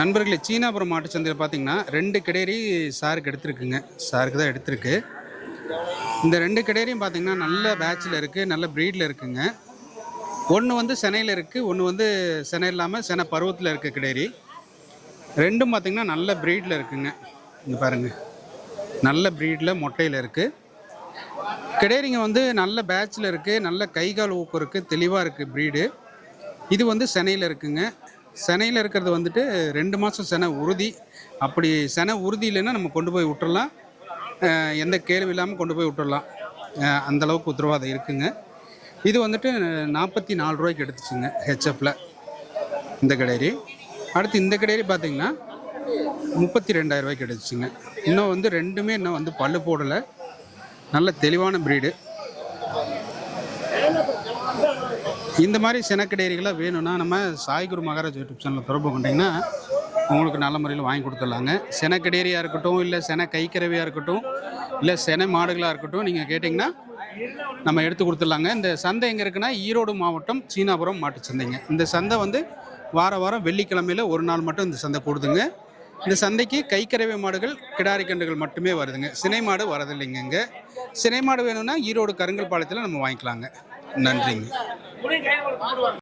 நண்பர்களே சீனாபுரம் மாட்டு சந்தையில் பார்த்தீங்கன்னா ரெண்டு கிடேரி சாருக்கு எடுத்திருக்குங்க. சாருக்கு தான் எடுத்திருக்கு. இந்த ரெண்டு கிடேரியும் பார்த்தீங்கன்னா நல்ல பேட்சில் இருக்குது நல்ல ப்ரீடில் இருக்குங்க. ஒன்று வந்து சென்னையில் இருக்குது ஒன்று வந்து சென்னை இல்லாமல் சென்னை பருவத்தில் இருக்க கிடேரி ரெண்டும் பார்த்தீங்கன்னா நல்ல ப்ரீடில் இருக்குங்க. இங்கே பாருங்கள் நல்ல ப்ரீடில் மொட்டையில் இருக்குது கிடேரிங்க வந்து நல்ல பேட்சில் இருக்குது நல்ல கை கால் ஊக்கம் இருக்குது தெளிவாக இருக்குது ப்ரீடு இது வந்து சென்னையில் இருக்குங்க. சென்னையில் இருக்கிறது வந்துட்டு ரெண்டு மாதம் செனை உறுதி. அப்படி செனை உறுதி இல்லைன்னா நம்ம கொண்டு போய் விட்டுறலாம். எந்த கேள்வி இல்லாமல் கொண்டு போய் விட்டுறலாம். அந்தளவுக்கு அந்த அளவுக்கு உத்தரவாதம் இருக்குங்க. இது வந்துட்டு நாற்பத்தி நாலு ரூபாய்க்கு எடுத்துச்சுங்க ஹெச்எஃப்பில் இந்த கடையரி அடுத்து இந்த கடையரி பார்த்தீங்கன்னா முப்பத்தி ரெண்டாயிரம் ரூபாய்க்கு எடுத்துச்சுங்க. இன்னும் வந்து ரெண்டுமே இன்னும் வந்து பல்லு போடலை. நல்ல தெளிவான ப்ரீடு இந்த மாதிரி சினக்கடேரிகளாக வேணும்னா நம்ம சாய்குரு மகாராஜ் யூடியூப் சேனலில் தொடர்பு கொண்டிங்கன்னா உங்களுக்கு நல்ல முறையில் வாங்கி கொடுத்துடலாங்க. சினக்கடேரியாக இருக்கட்டும் இல்லை சென கைக்கறவையாக இருக்கட்டும் இல்லை சென மாடுகளாக இருக்கட்டும் நீங்கள் கேட்டிங்கன்னா நம்ம எடுத்து கொடுத்துடலாங்க. இந்த சந்தை எங்கே இருக்குன்னா ஈரோடு மாவட்டம் சீனாபுரம் மாட்டு சந்தைங்க. இந்த சந்தை வந்து வார வாரம் வெள்ளிக்கிழமையில் ஒரு நாள் மட்டும் இந்த சந்தை கூடுதுங்க இந்த சந்தைக்கு கைக்கரவை மாடுகள் கிடாரி கன்றுகள் மட்டுமே வருதுங்க. சினை மாடு வரதில்லைங்க இங்கே. சினை மாடு வேணும்னா ஈரோடு கருங்கல் பாளையத்தில் நம்ம வாங்கிக்கலாங்க. நன்றிங்க. முடியும் கையில் கூப்பிடுவாங்க